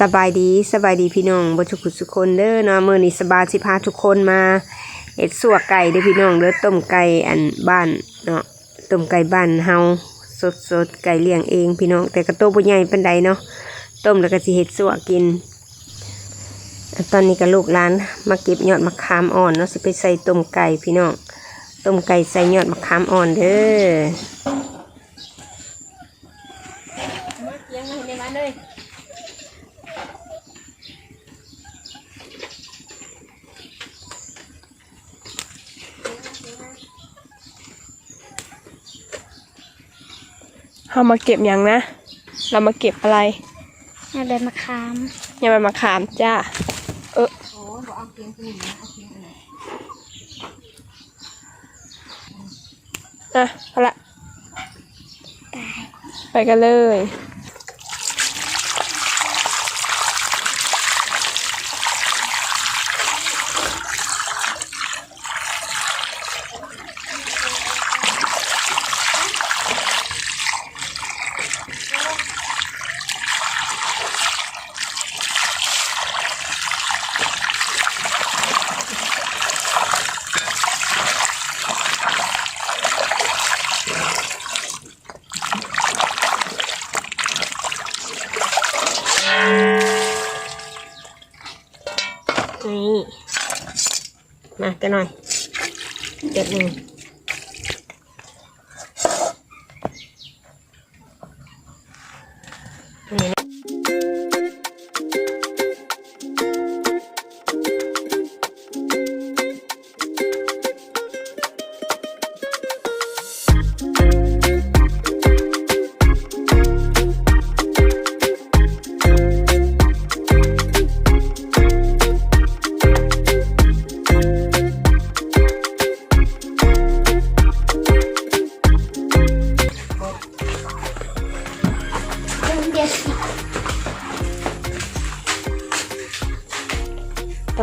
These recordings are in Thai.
สบายดีสบายดีพี่น้องบทุกคนทุกคนเด้อเนาะมื้อนี้สบายสิพาทุกคนมาเฮ็ดสัวไก่เด้อพี่น้องเด้อต้มไก่อันบ้านเนาะต้มไก่บ้านเฮาสดๆไก่เลี้ยงเองพี่น้อง แต่ก็โตบ่ใหญ่ปานใดเนาะต้มแล้วก็สิเฮ็ดสัวกิน ตอนนี้ก็ลูกหลานมาเก็บยอดมะขามอ่อนเนาะสิไปใส่ต้มไก่พี่น้องต้มไก่ใส่ยอดมะขามอ่อนเด้อมาเกียงมาเห็นได้มาเลย เรามาเก็บอย่างนะ เรามาเก็บอะไรงานใบมะขามอย่าไปมาขามจ้า เอออะเอาละไปกันเลย นี่ มากันห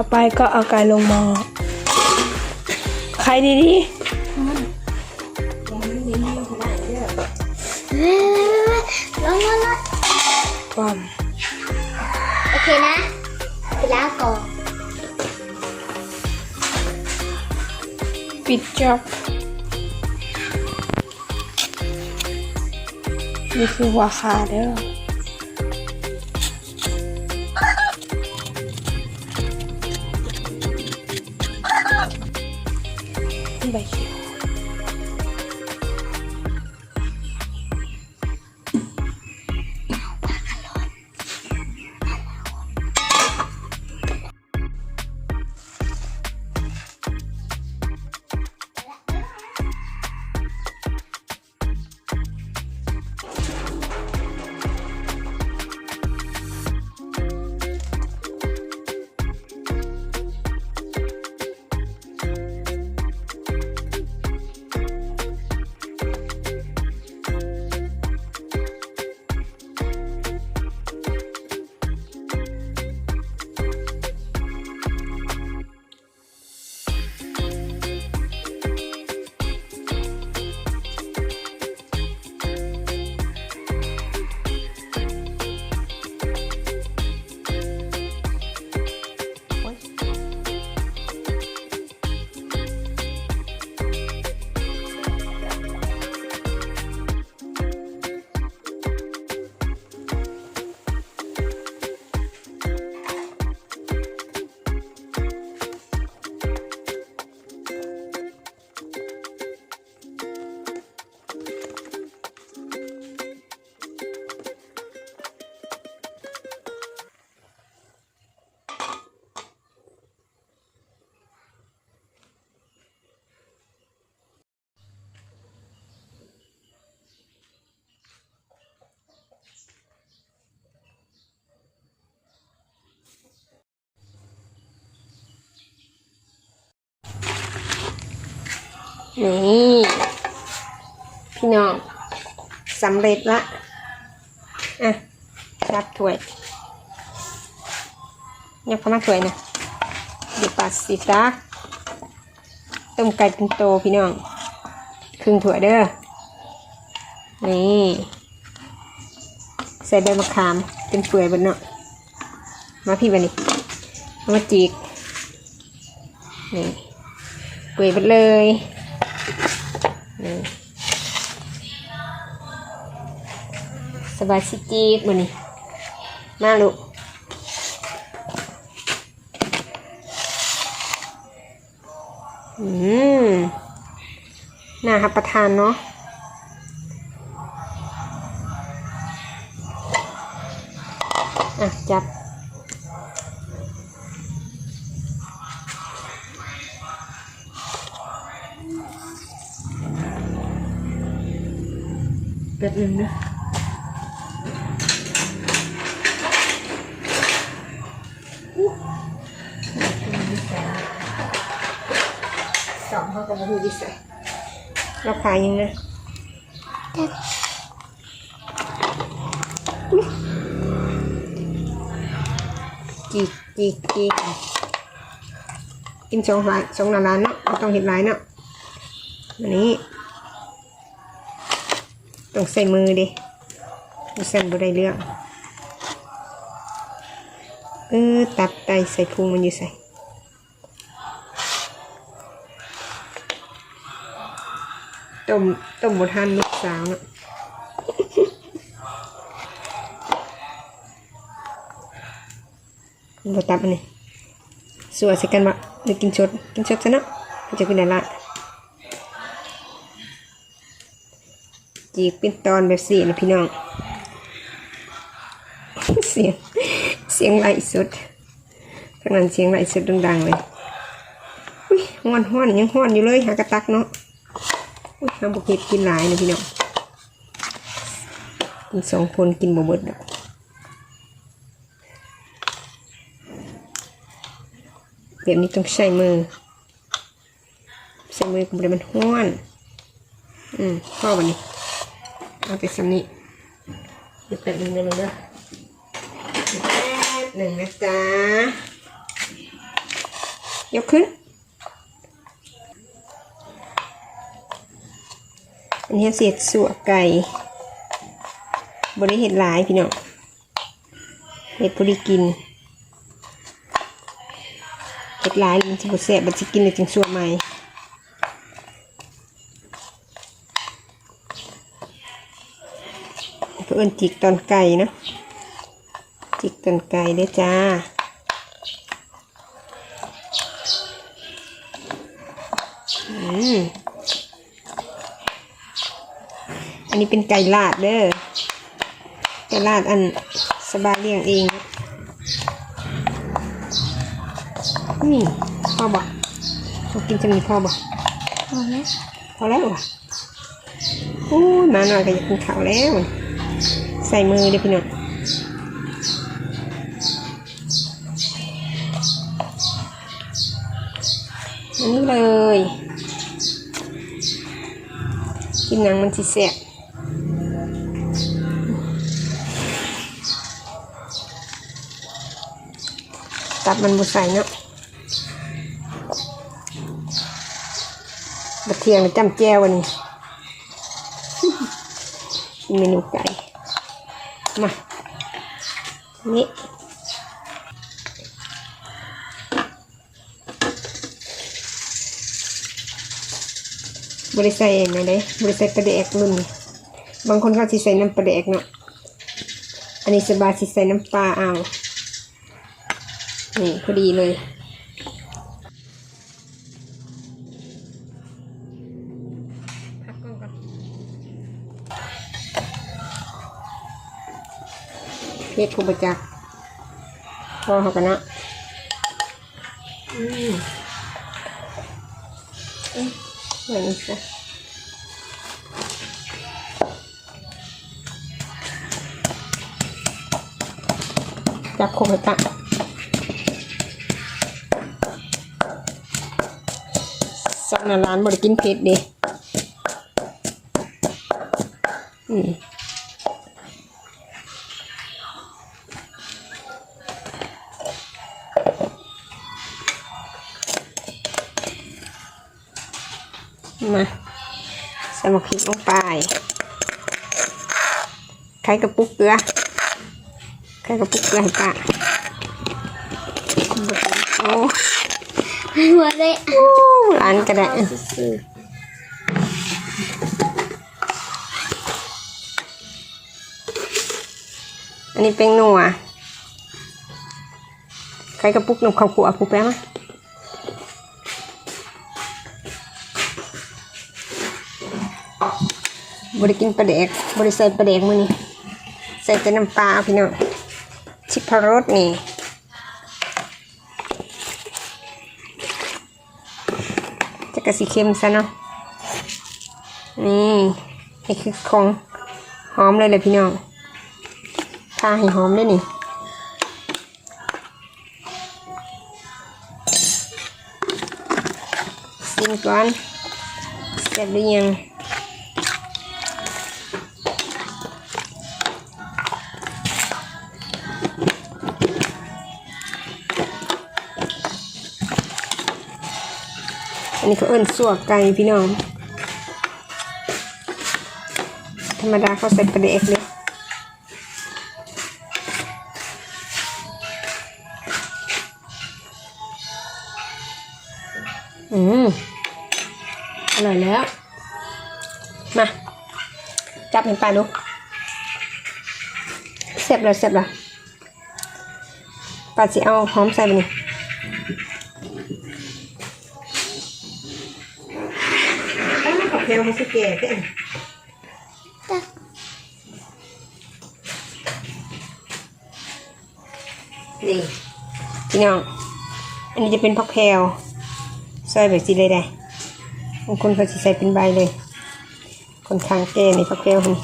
อไปก็เอาไก่ลงหม้อใครดีดีเฮ้ยลงลงลงๆความโอเคนะไปล้างก่อนปิดจอบนี่คือหัวขาเด้อ นี่พี่น้องสำเร็จละอะรับถ้วยยับเข้ามาถ้วยนะเดี๋ยวปัดสิตาต้มไก่เป็นโตพี่น้องครึ่งถ้วยเด้อ นี่ ใส่ใบมะขามเป็นเปื่อยบนเนาะ มาพี่บันนี้มาจีก นี่เปื่อยไปเลย สบายสิจีกบันนี้มาลูกอืมน่ารับประทานเนาะอะ จับแบบนึงนะ ก็มาดูดิใส่ราคายังนะจีกจีกจีกินสองหลายสองหลายเนาะไม่ต้องเห็นหลายเนาะอันนี้ ต้องใส่มือดิมือสั่นบ่ได้เรื่องเออตับไตใส่พุงมันอยู่ใส่ ต้มต้มบทันลูกสาวนะบ่ตับอันนี้สวใส่กันบ่หรือกินชดกินชดซะเนาะจะกินได้ละจีกเป็นตอนแบบสี่นะพี่น้อง เสียงเสียงไหลสุดขนาดเสียงไหลสุดดังๆเลยอุ้ยห้อนห้อนยังห้อนอยู่เลยหากระตักเนาะ อุ้ยห้ามบุกเห็ดกินหลายนะพี่น้องกินสองคนกินบ่เบิดดอกแบบนี้ต้องใช้มือ ใช้มือกับมันห้อนอืมพ่อวันนี้เอาไปสำนี้เดี๋ยวแป๊บนึงนะมึงเด้อแป๊บหนึ่งนะจ๊ะยกขึ้น อันนี้เสียดสัวไก่บริเห็ดหลายพี่น้องเห็ดพอดีกินเห็ดหลายมันจะบดแสบมันจะกินเลยจึงสัวใหม่เพื่อนจิกตอนไก่นะจิกตอนไก่เด้จ้า อืม อั นนี้เป็นไก่ลาดเด้อไก่ลาดอันสบายเลี้ยงเองนะนี่พ่อบอกเรากินจะมีพ่อบอกพอแล้วพอแล้ววะโอ้ยมาหน่อยก็อยากกินข้าวแล้ว ใส่มือเด้อพี่น้องอันนี้เลย กินหนังมันสิแซ่บ มันบุใส่เนาะบัดเทียงจำแจ้ววันนี้กินเมนูไก่มา นี่บริใส่เองนะเด้บริใส่ปลาแดกรุ่นนี้บางคนเขาสิใส่น้ำปลาแดกเนาะอันนี้สบายใส่น้ำปลาเอา นี่พอดีเลย พักก่อนก่อนเพชรคุบจักพอเขากันนะอืมเอ๊ะเหมือนซะจับคุบจัก สักนาร้านบริกินเผ็ดเดิอืมมาใส่หมกพริกลงไปไข่กระปุกเกลือไข่กระปุกเกลือให้ป้ วเลยร้านก็ได้อันนี้เป็นนัวใครกระปุกนมข้าวขัวปุกแป๊บมาบริกินปลาแดกบริใส่ปลาแดกมือนี่ใส่แต่น้ำปลาเอาพี่น้องชิพารสนี่ แต่กระสีเค็มซะเนาะนี่นี่คือของหอมเลยเลยพี่น้องทาให้หอมด้วยนี่ซิมก่อนเสร็จหรือยัง นี้เขาเอิ้นสัวไก่พี่น้อง ธรรมดาเขาใส่ปลาเด็กเลยอืมอร่อยแล้ว มา จับให้ป้าดูเสียบเลยเสียบเลยป้าจะเอาหอมใส่ไปนี่ เพียงให้สเกตเต้นนี่พี่น้อง อันนี้จะเป็นผักแพรวใส่แบบสีเลยได้บางคนเขาใส่เป็นใบเลย คนทางแก่ในพักแก้วนี่